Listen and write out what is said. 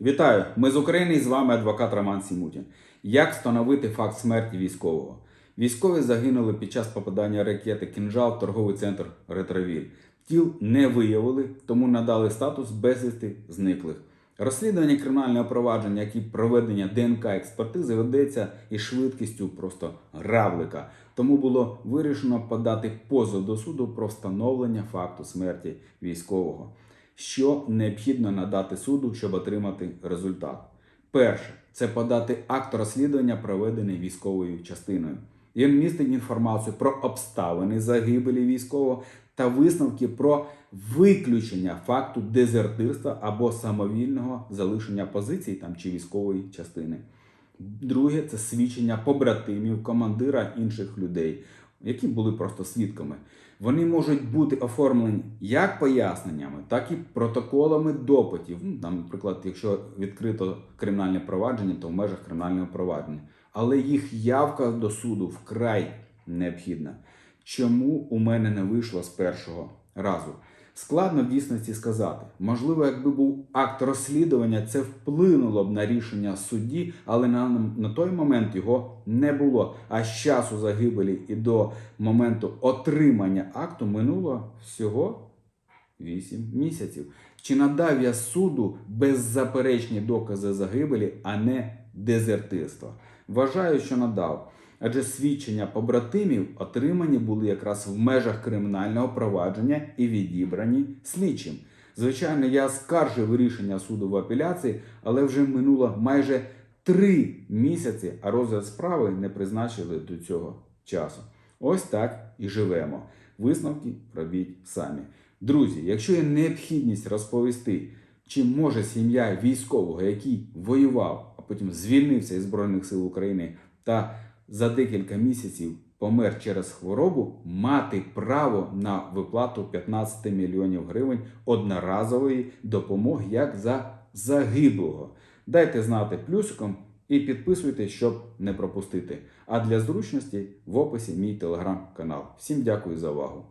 Вітаю! Ми з України і з вами адвокат Роман Сімутін. Як встановити факт смерті військового? Військові загинули під час попадання ракети «Кінжал» в торговий центр Ретровіль. Тіл не виявили, тому надали статус безвісти зниклих. Розслідування кримінального провадження, як і проведення ДНК експертизи, ведеться із швидкістю просто гравлика. Тому було вирішено подати позов до суду про встановлення факту смерті військового. Що необхідно надати суду, щоб отримати результат? Перше це подати акт розслідування, проведений військовою частиною. Він містить інформацію про обставини загибелі військового та висновки про виключення факту дезертирства або самовільного залишення позицій там чи військової частини. Друге це свідчення побратимів, командира інших людей, які були просто свідками. Вони можуть бути оформлені як поясненнями, так і протоколами допитів. Ну, там, наприклад, якщо відкрито кримінальне провадження, то в межах кримінального провадження. Але їх явка до суду вкрай необхідна. Чому у мене не вийшло з першого разу? Складно в дійсності сказати. Можливо, якби був акт розслідування, це вплинуло б на рішення судді, але на, на той момент його не було. А з часу загибелі і до моменту отримання акту минуло всього 8 місяців. Чи надав я суду беззаперечні докази загибелі, а не дезертирства? Вважаю, що надав. Адже свідчення побратимів отримані були якраз в межах кримінального провадження і відібрані слідчим. Звичайно, я скаржив рішення суду в апеляції, але вже минуло майже три місяці, а розгляд справи не призначили до цього часу. Ось так і живемо. Висновки робіть самі. Друзі, якщо є необхідність розповісти, чи може сім'я військового, який воював, а потім звільнився із Збройних сил України та декілька місяців помер через хворобу, мати право на виплату 15 мільйонів гривень одноразової допомоги як за загиблого. Дайте знати плюсиком і підписуйтесь, щоб не пропустити. А для зручності в описі мій телеграм-канал. Всім дякую за увагу.